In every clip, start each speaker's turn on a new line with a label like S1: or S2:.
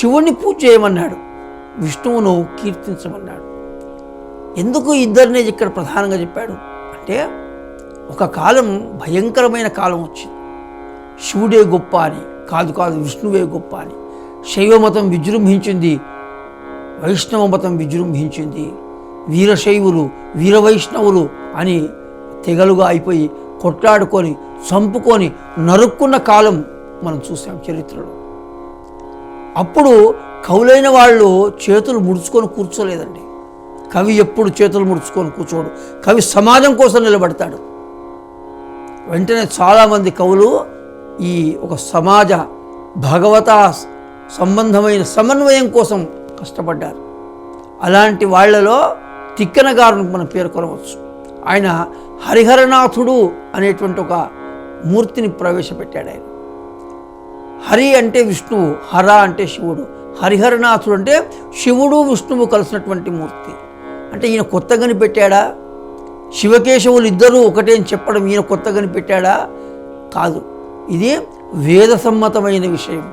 S1: శివుణ్ణి పూజ చేయమన్నాడు. విష్ణువును కీర్తించమన్నాడు. ఎందుకు ఇద్దరినే ఇక్కడ ప్రధానంగా చెప్పాడు? అంటే ఒక కాలం భయంకరమైన కాలం వచ్చింది. శివుడే గొప్ప అని కాదు కాదు విష్ణువే గొప్ప అని. శైవ మతం విజృంభించింది వైష్ణవ మతం విజృంభించింది. వీరశైవులు వీరవైష్ణవులు అని తెగలుగా అయిపోయి కొట్లాడుకొని చంపుకొని నరుక్కున్న కాలం మనం చూసాం చరిత్రలో. అప్పుడు కవులైన వాళ్ళు చేతులు ముడుచుకొని కూర్చోలేదండి. కవి ఎప్పుడు చేతులు ముడుచుకొని కూర్చోడు. కవి సమాజం కోసం నిలబడతాడు. వెంటనే చాలామంది కవులు ఈ ఒక సమాజ భగవత సంబంధమైన సమన్వయం కోసం కష్టపడ్డారు. అలాంటి వాళ్ళలో తిక్కన గారును మనం పేర్కొనవచ్చు ఆయన హరిహరనాథుడు అనేటువంటి ఒక మూర్తిని ప్రవేశపెట్టాడు ఆయన. హరి అంటే విష్ణువు హర అంటే శివుడు. హరిహరనాథుడు అంటే శివుడు విష్ణువు కలిసినటువంటి మూర్తి. అంటే ఈయన కొత్తగాని పెట్టాడా? శివకేశవులు ఇద్దరూ ఒకటే అని చెప్పడం ఈయన కొత్తగాని పెట్టాడా? కాదు. ఇది వేద సమ్మతమైన విషయం.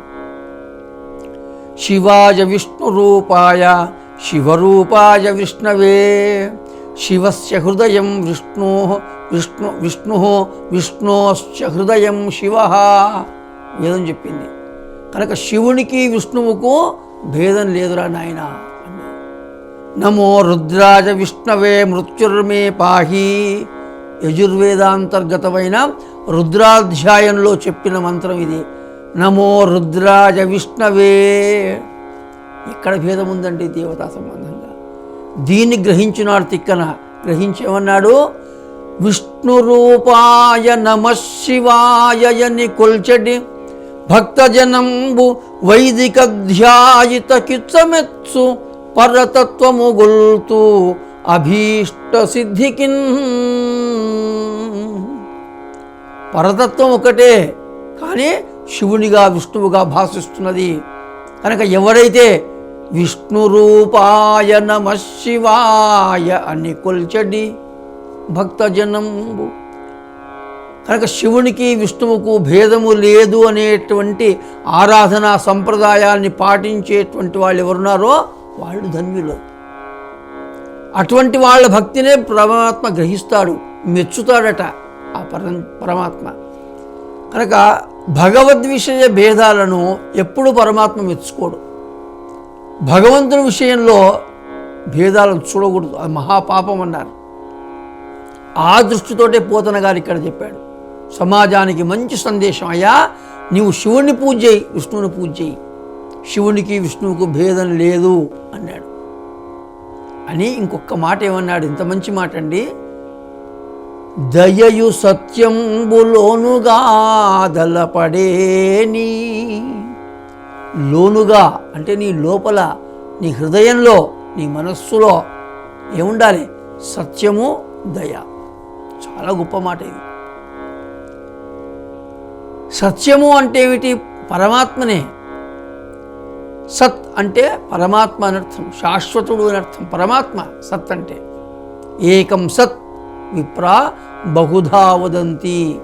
S1: శివాయ విష్ణు రూపాయ శివరూపాయ విష్ణవే. శివస్య హృదయం విష్ణు విష్ణు విష్ణు విష్ణోశ్చ హృదయం శివ. లేదని చెప్పింది. కనుక శివునికి విష్ణువుకు భేదం లేదురా నాయన నమో రుద్రాజ విష్ణవే మృత్యుర్మే పాహి. యజుర్వేదాంతర్గతమైన రుద్రాధ్యాయంలో చెప్పిన మంత్రం ఇది. నమో రుద్రాజ విష్ణవే. ఇక్కడ భేదం ఉందండి దేవతా సంబంధంగా? దీన్ని గ్రహించినాడు తిక్కన. గ్రహించేమన్నాడు? విష్ణురూపాయ నమ శివాయని కొల్చడి భక్తజనంబు వైదిక ధ్యాయిత కిచ్చమెత్సు పరతత్వము గొల్తూ అభీష్ట సిద్ధికిన్. పరతత్వం ఒకటే కానీ శివునిగా విష్ణువుగా భాషిస్తున్నది. కనుక ఎవరైతే విష్ణు రూపాయ నమ శివాయ అని కొల్చడి భక్తజనంబు కనుక శివునికి విష్ణువుకు భేదము లేదు అనేటువంటి ఆరాధనా సంప్రదాయాన్ని పాటించేటువంటి వాళ్ళు ఎవరున్నారో వాళ్ళు ధన్యులు. అటువంటి వాళ్ళ భక్తినే పరమాత్మ గ్రహిస్తాడు మెచ్చుతాడట ఆ పర పరమాత్మ. కనుక భగవద్విషయ భేదాలను ఎప్పుడు పరమాత్మ మెచ్చుకోడు. భగవంతుని విషయంలో భేదాలను చూడకూడదు అది మహాపాపం అన్నారు. ఆ దృష్టితోటే పోతన గారు ఇక్కడ చెప్పాడు. సమాజానికి మంచి సందేశం అయ్యా. నీవు శివుణ్ణి పూజ చేయి విష్ణువుని పూజ చేయి. శివునికి విష్ణువుకు భేదం లేదు అన్నాడు. అని ఇంకొక మాట ఏమన్నాడు? ఇంత మంచి మాట అండి. దయయు సత్యంబులోనుగా దలపడేని లోనుగా అంటే నీ లోపల నీ హృదయంలో నీ మనస్సులో ఏముండాలి? సత్యము దయ. చాలా గొప్ప మాట ఇది. సత్యము అంటే ఏమిటి? పరమాత్మనే. సత్ అంటే పరమాత్మ అనర్థం శాశ్వతుడు అనర్థం పరమాత్మ సత్ అంటే. ఏకం సత్ విప్రా బహుధా వదంతి.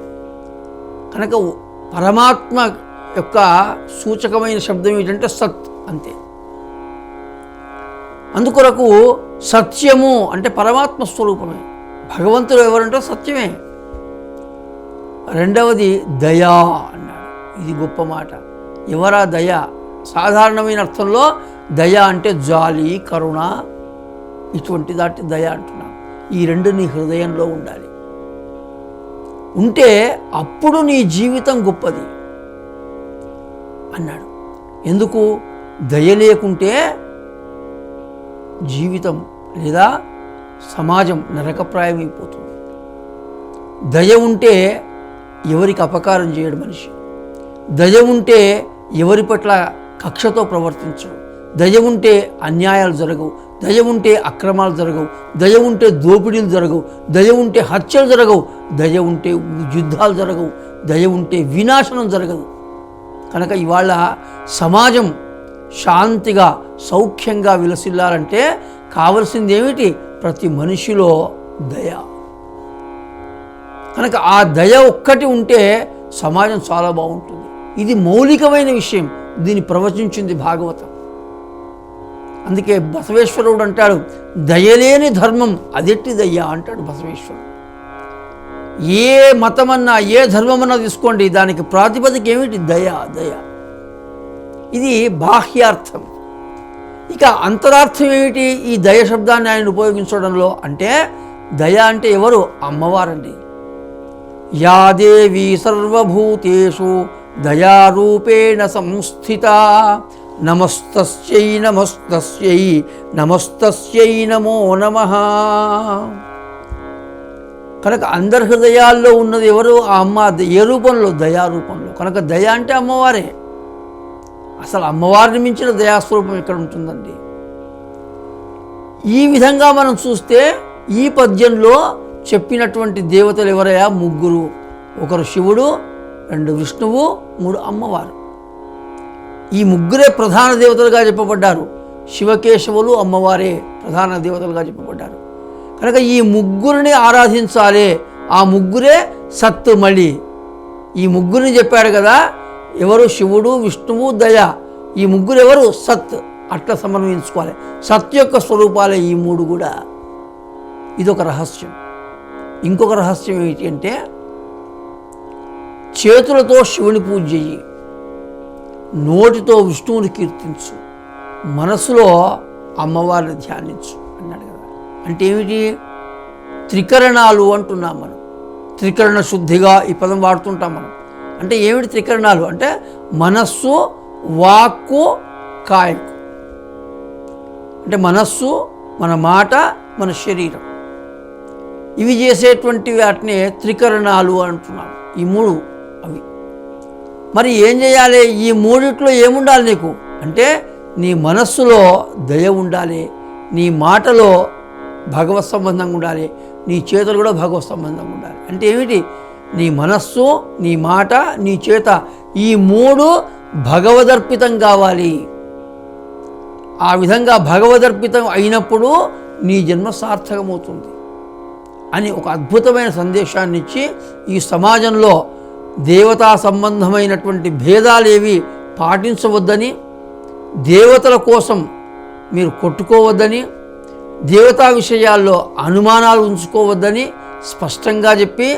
S1: కనుక పరమాత్మ యొక్క సూచకమైన శబ్దం ఏంటంటే సత్ అంతే. అందుకొరకు సత్యము అంటే పరమాత్మ స్వరూపమే. భగవంతుడు ఎవరంటే సత్యమే. రెండవది దయా అన్నాడు. ఇది గొప్ప మాట. ఎవరా దయ? సాధారణమైన అర్థంలో దయ అంటే జాలి కరుణ ఇటువంటి దాటి దయ అంటున్నాం. ఈ రెండు నీ హృదయంలో ఉండాలి. ఉంటే అప్పుడు నీ జీవితం గొప్పది అన్నాడు. ఎందుకు? దయ లేకుంటే జీవితం లేదా సమాజం నరకప్రాయమైపోతుంది. దయ ఉంటే ఎవరికి అపకారం చేయడు మనిషి. దయ ఉంటే ఎవరి పట్ల కక్షతో ప్రవర్తించడు. దయ ఉంటే అన్యాయాలు జరగవు. దయ ఉంటే అక్రమాలు జరగవు. దయ ఉంటే దోపిడీలు జరగవు. దయ ఉంటే హత్యలు జరగవు. దయ ఉంటే యుద్ధాలు జరగవు. దయ ఉంటే వినాశనం జరగదు. కనుక ఇవాళ సమాజం శాంతిగా సౌఖ్యంగా విలసిల్లాలంటే కావలసింది ఏమిటి ప్రతి మనిషిలో దయ. కనుక ఆ దయ ఒక్కటి ఉంటే సమాజం చాలా బాగుంటుంది. ఇది మౌలికమైన విషయం. దీన్ని ప్రవచించింది భాగవతం. అందుకే బసవేశ్వరుడు అంటాడు దయలేని ధర్మం అదెట్టి దయ అంటాడు బసవేశ్వరుడు. ఏ మతమన్నా ఏ ధర్మమన్నా తీసుకోండి దానికి ప్రాతిపదిక ఏమిటి? దయ దయ. ఇది బాహ్యార్థం. ఇక అంతరార్థం ఏమిటి? ఈ దయ శబ్దాన్ని ఆయన ఉపయోగించడంలో అంటే దయ అంటే ఎవరు? అమ్మవారండి. యా దేవీ సర్వభూతేషు దయారూపేణ సంస్థిత. నమస్తస్యై నమస్తస్యై నమస్తస్యై నమో నమ. కనుక అందరి హృదయాల్లో ఉన్నది ఎవరు? ఆ అమ్మ ఏ రూపంలో? దయారూపంలో. కనుక దయ అంటే అమ్మవారే. అసలు అమ్మవారిని మించిన దయాస్వరూపం ఇక్కడ ఉంటుందండి? ఈ విధంగా మనం చూస్తే ఈ పద్యంలో చెప్పినటువంటి దేవతలు ఎవరయ్యా? ముగ్గురు. ఒకరు శివుడు రెండు విష్ణువు మూడు అమ్మవారు. ఈ ముగ్గురే ప్రధాన దేవతలుగా చెప్పబడ్డారు. శివకేశవులు అమ్మవారే ప్రధాన దేవతలుగా చెప్పబడ్డారు. కనుక ఈ ముగ్గురిని ఆరాధించాలి. ఆ ముగ్గురే సత్తు మళ్ళీ ఈ ముగ్గురిని చెప్పాడు కదా ఎవరు శివుడు విష్ణువు దయ. ఈ ముగ్గురు ఎవరు? సత్. అట్లా సమన్వయించుకోవాలి. సత్ యొక్క స్వరూపాలే ఈ మూడు కూడా. ఇదొక రహస్యం. ఇంకొక రహస్యం ఏంటి అంటే చేతులతో శివుని పూజ చెయ్యి నోటితో విష్ణువుని కీర్తించు మనసులో అమ్మవారిని ధ్యానించు అన్నాడు కదా. అంటే ఏమిటి? త్రికరణాలు అంటున్నాం మనం. త్రికరణ శుద్ధిగా ఈ పదం వాడుతుంటాం మనం. అంటే ఏమిటి త్రికరణాలు? అంటే మనస్సు వాక్కు కాయకు. అంటే మనస్సు మన మాట మన శరీరం. ఇవి చేసేటువంటి వాటిని త్రికరణాలు అంటున్నాడు. ఈ మూడు అవి. మరి ఏం చేయాలి? ఈ మూడిట్లో ఏముండాలి నీకు? అంటే నీ మనస్సులో దయ ఉండాలి నీ మాటలో భగవత్ సంబంధంగా ఉండాలి నీ చేతులు కూడా భగవత్ సంబంధంగా ఉండాలి. అంటే ఏమిటి? నీ మనస్సు నీ మాట నీ చేత ఈ మూడు భగవదర్పితం కావాలి. ఆ విధంగా భగవదర్పితం అయినప్పుడు నీ జన్మ సార్థకమవుతుంది. అని ఒక అద్భుతమైన సందేశాన్ని ఇచ్చి ఈ సమాజంలో దేవతా సంబంధమైనటువంటి భేదాలేవి పాటించవద్దని దేవతల కోసం మీరు కొట్టుకోవద్దని దేవతా విషయాల్లో అనుమానాలు ఉంచుకోవద్దని స్పష్టంగా చెప్పి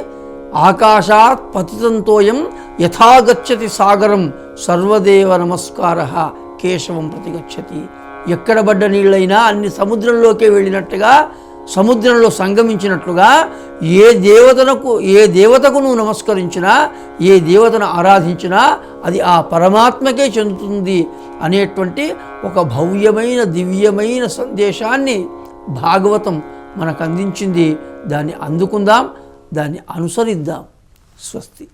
S1: ఆకాశాత్ పతితంతోయం యథాగచ్చతి సాగరం సర్వదేవ నమస్కార కేశవం ప్రతిగచ్చతి. ఎక్కడ పడ్డ నీళ్ళైనా అన్ని సముద్రంలోకే వెళ్ళినట్టుగా సముద్రంలో సంగమించినట్లుగా ఏ దేవతనకు ఏ దేవతకు నువ్వు నమస్కరించినా ఏ దేవతను ఆరాధించినా అది ఆ పరమాత్మకే చెందుతుంది అనేటువంటి ఒక భవ్యమైన దివ్యమైన సందేశాన్ని భాగవతం మనకు అందించింది. దాన్ని అందుకుందాం దాన్ని అనుసరిద్దాం. స్వస్తి.